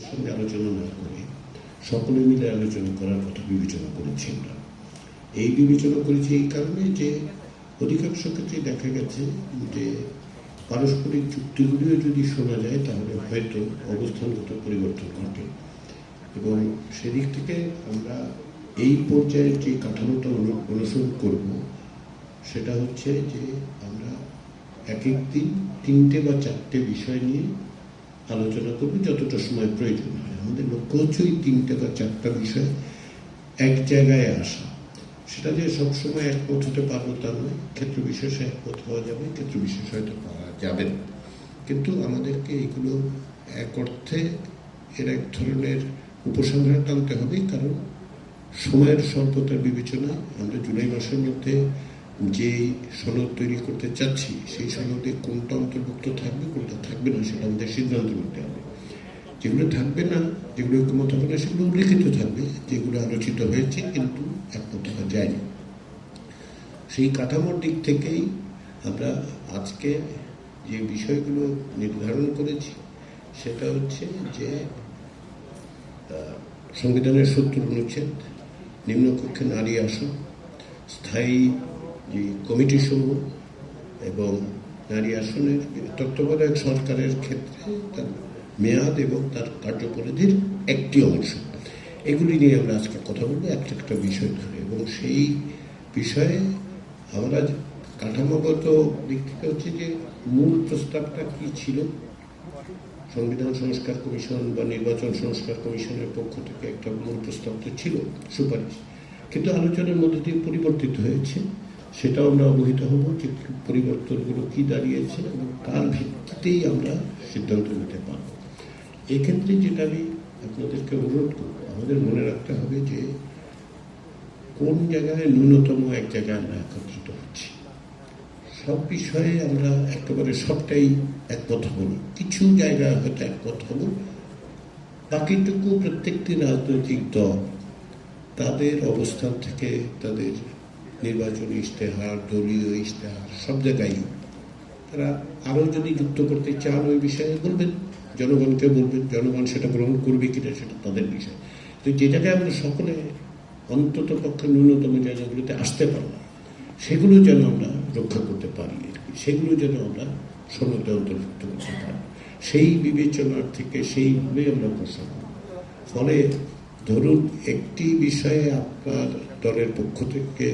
সঙ্গে আলোচনা না করে সকলে মিলে আলোচনা করার কথা বিবেচনা করেছি আমরা। এই বিবেচনা করেছি এই কারণে যে অধিকাংশ ক্ষেত্রে দেখা গেছে যে পারস্পরিক চুক্তিগুলিও যদি শোনা যায়, তাহলে হয়তো অবস্থানগত পরিবর্তন ঘটে। এবং সেদিক থেকে আমরা এই পর্যায়ের যে কাঠামোটা অনু- অনুসরণ করব, সেটা হচ্ছে যে আমরা এক এক দিন তিনটে বা চারটে বিষয় নিয়ে আলোচনা করব যতটা সময় প্রয়োজন হয়। আমাদের লক্ষ্য হচ্ছে ওই তিনটে বা চারটা বিষয় এক জায়গায় আসা। সেটা যে সবসময় একমত হতে পারব তা নয়। ক্ষেত্র বিশেষে একমত হওয়া যাবে, ক্ষেত্র বিশেষ হয়তো পাওয়া যাবে না। কিন্তু আমাদেরকে এগুলো এক অর্থে এর এক ধরনের উপসংহার টানতে হবে, কারণ সময়ের স্বল্পতার বিবেচনা আমরা জুলাই মাসের মধ্যে যে সনদ তৈরি করতে চাচ্ছি, সেই সনদে কোনটা অন্তর্ভুক্ত থাকবে, কোনটা থাকবে না, সেটা আমাদের সিদ্ধান্ত নিতে হবে। যেগুলো থাকবে না, যেগুলো ঐক্যমত হবে না, সেগুলো উল্লেখিত থাকবে, যেগুলো আলোচিত হয়েছে, কিন্তু একমত হওয়া যায়নি। সেই কাঠামোর দিক থেকেই আমরা আজকে যে বিষয়গুলো নির্ধারণ করেছি, সেটা হচ্ছে যে সংবিধানের সত্তর অনুচ্ছেদ, নিম্নকক্ষে নারী আসন, স্থায়ী যে কমিটিসমূহ এবং নারী আসনের তত্ত্বাবধায়ক সরকারের ক্ষেত্রে তার মেয়াদ এবং তার কার্যপরিধির একটি অংশ। এগুলি নিয়ে আমরা আজকে কথা বলব, একটা একটা বিষয় ধরে। এবং সেই বিষয়ে আমরা কাঠামোগত দিক থেকে হচ্ছে যে মূল প্রস্তাবটা কি ছিল? সংবিধান সংস্কার কমিশন বা নির্বাচন সংস্কার কমিশনের পক্ষ থেকে একটা মূল প্রস্তাব তো ছিল, সুপারিশ। কিন্তু আলোচনার মধ্যে দিয়ে পরিবর্তিত হয়েছে। সেটাও আমরা অবহিত হব যে পরিবর্তনগুলো কি দাঁড়িয়েছে এবং তার ভিত্তিতেই আমরা সিদ্ধান্ত নিতে পারব। এক্ষেত্রে যেটা আমি আপনাদেরকে অনুরোধ করব, আমাদের মনে রাখতে হবে যে কোন জায়গায় ন্যূনতম এক জায়গায় আমরা একত্রিত হচ্ছি। সব বিষয়ে আমরা একেবারে সবটাই একমত হব কিছু জায়গায় হয়তো একমত হব। বাকিটুকু প্রত্যেকটি রাজনৈতিক দল তাদের অবস্থান থেকে, তাদের নির্বাচনী ইশতেহার, দলীয় ইশতেহার, সব জায়গায় তারা আরও যদি যুক্ত করতে চান ওই বিষয়ে বলবেন, জনগণকে বলবেন, জনগণ সেটা গ্রহণ করবে কিনা সেটা তাদের বিষয়। তো যে জায়গায় আমরা সকলে অন্তত পক্ষে ন্যূনতম জায়গাগুলোতে আসতে পারলাম সেগুলো যেন আমরা রক্ষা করতে পারি। আর কি সেগুলো যেন আমরা সনদে অন্তর্ভুক্ত করতে পারি। সেই বিবেচনার থেকে সেইভাবেই আমরা হব। ফলে ধরুন, একটি বিষয়ে আপনার দলের পক্ষ থেকে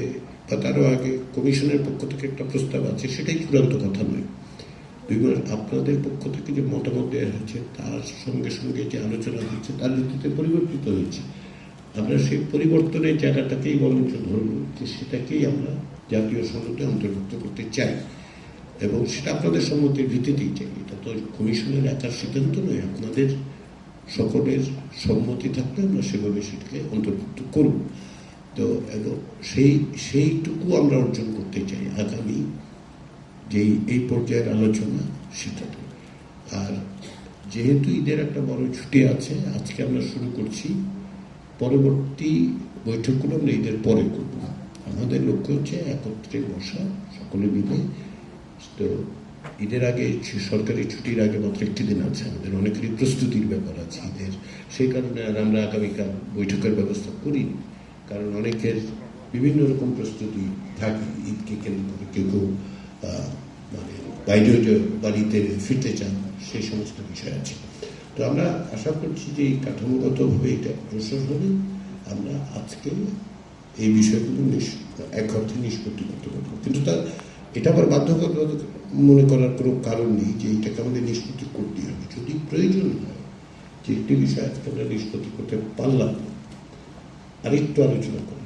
বা তারও আগে কমিশনের পক্ষ থেকে একটা প্রস্তাব আছে, সেটাই চূড়ান্ত কথা নয়। দুইবার আপনাদের পক্ষ থেকে যে মতামত দেওয়া হয়েছে, তার সঙ্গে সঙ্গে যে আলোচনা হয়েছে, তার ভিত্তিতে পরিবর্তিত হয়েছে। আমরা সেই পরিবর্তনের জায়গাটাকেই বরঞ্চ ধরব যে সেটাকেই আমরা জাতীয় সনদে অন্তর্ভুক্ত করতে চাই এবং সেটা আপনাদের সম্মতির ভিত্তিতেই চাই। এটা তো কমিশনের একার সিদ্ধান্ত নয়, আপনাদের সকলের সম্মতি থাকলে আমরা সেভাবে সেটাকে অন্তর্ভুক্ত করব। তো এবং সেই, সেইটুকু আমরা অর্জন করতে চাই আগামী যেই, এই পর্যায়ের আলোচনা সেটাতে। আর যেহেতু ঈদের একটা বড় ছুটি আছে, আজকে আমরা শুরু করছি, পরবর্তী বৈঠকগুলো আমরা ঈদের পরে করব। আমাদের লক্ষ্য হচ্ছে একত্রে বসা, সকলে মিলে, তো ঈদের আগে সরকারি ছুটির আগে মাত্র একটি দিন আছে। আমাদের অনেকেরই প্রস্তুতির ব্যাপার আছে ঈদের। সেই কারণে আর আমরা আগামীকাল বৈঠকের ব্যবস্থা করি কারণ অনেকের বিভিন্ন রকম প্রস্তুতি থাকে ঈদকে কেন্দ্র করে। কেউ কেউ মানে বাইরেও যে বাড়িতে ফিরতে চান, সেই সমস্ত বিষয় আছে। তো আমরা আশা করছি যে এই কাঠামোগতভাবে এটা অগ্রসর হলে আমরা আজকে এই বিষয়গুলো এক অর্থে নিষ্পত্তি করতে পারব। কিন্তু তার এটা আবার বাধ্যকতা মনে করার কোনো কারণ নেই যে এটাকে আমাদের নিষ্পত্তি করতে হবে। যদি প্রয়োজন হয়, যে একটি বিষয় আজকে আমরা নিষ্পত্তি করতে পারলাম আর একটু আলোচনা করলাম